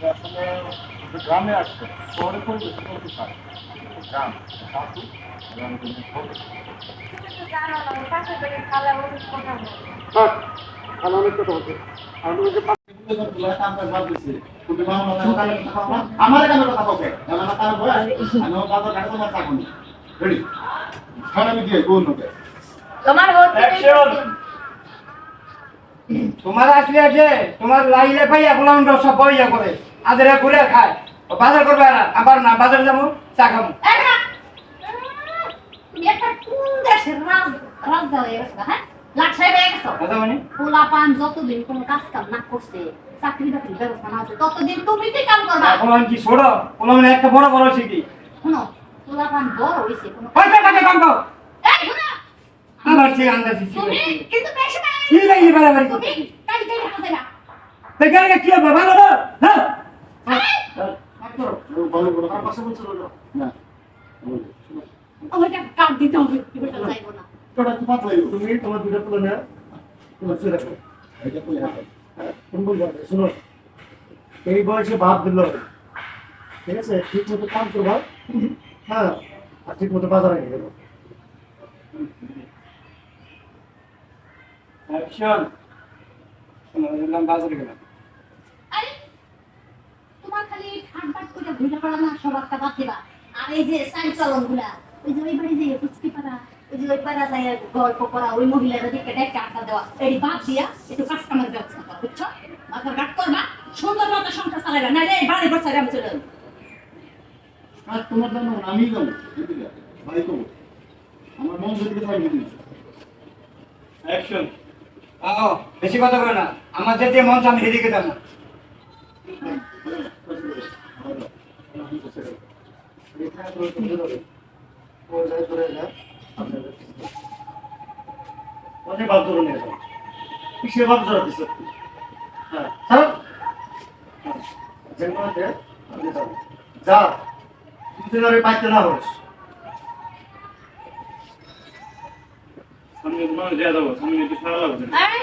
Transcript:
যে আসলে যে গ্রামে আসছে শহরে পরিবেশ কিন্তু খারাপ গ্রাম শাশু গ্রাম কিন্তু ছোট অনেক কথা হচ্ছে আর ওই যে আমার কেন কথা বলবে। তার বয়স আমি ওর বাজার ঘাটে তোমার চাকুনি রেডি আমি দিয়ে কোন নোকে তোমার তোমার আসলে আছে তোমার লাইলে পাইয়া গোলাম সব বইয়া করে। আদের ঘুরে খায়। ও বাজার করবে না আবার না বাজার যাব চা খাব। তুমি একটা কোন দেশের রাজ রাজা হয়ে? গেছো হ্যাঁ হয়ে গেছো। কথা পোলা পান যতদিন কোনো কাজ কাম না করছে চাকরি বাকরির ব্যবস্থা না আছে ততদিন তুমি কি কাম করবা? গোলাম কি ছোট? গোলাম একটা বড় বড় শিখি শুনো পোলা বড় হইছে কোনো পয়সা কাছে কম কর। এই শুনো। আমার ঠিক আন্দাজ তুমি কিন্তু বেশি কি লাগি বাড়াবাড়ি তুমি করতে কাজ করে হাতে না দেখে কি হবে? ভালো হ্যাঁ ভালো করে আমার পাশে বলছিল না ওইটা কাট দিতে না তোরা কি পাতলাই তুমি তোমার দুটো তুলে নেও তোমার রাখো এটা তুমি বলব শুনো এই বয়সে ভাব দিল ঠিক আছে? ঠিক মতো কাম করবা হ্যাঁ আর ঠিক মতো বাজারে দেবো অ্যাকশন বাজারে গেলাম আরে তোমার খালি করে না সব একটা বাদ দিবা। আর এই যে গুলা ওই যে ওই বাড়ি যে পুচকি পাড়া ওই যে ওই পাড়া যায় গল্প করা ওই মহিলারা দিকে ডেকে আড্ডা দেওয়া এই বাদ দিয়া একটু কাজ কামের ব্যবস্থা করো বুঝছ? মাথার করবা সুন্দর মতো সংসার চালাইবা নাহলে এই বাড়ি বসে আমি চলে যাব। আর তোমার জন্য আমি যাব। ভাই তো আমার মন যদি বুঝি অ্যাকশন আও বেশি কথা বলে না। আমার যেতে মন চান সেদিকে যাব। অনেক ভাব ধরে নিয়ে যাও কিসের ভাব জড়াতেছ হ্যাঁ ছাড়ো যেন আছে আপনি যাও যা তুই আমি পাইতে না হোস সামনে তোমার দেয়া যাব সামনে একটু সারা লাগবে আরে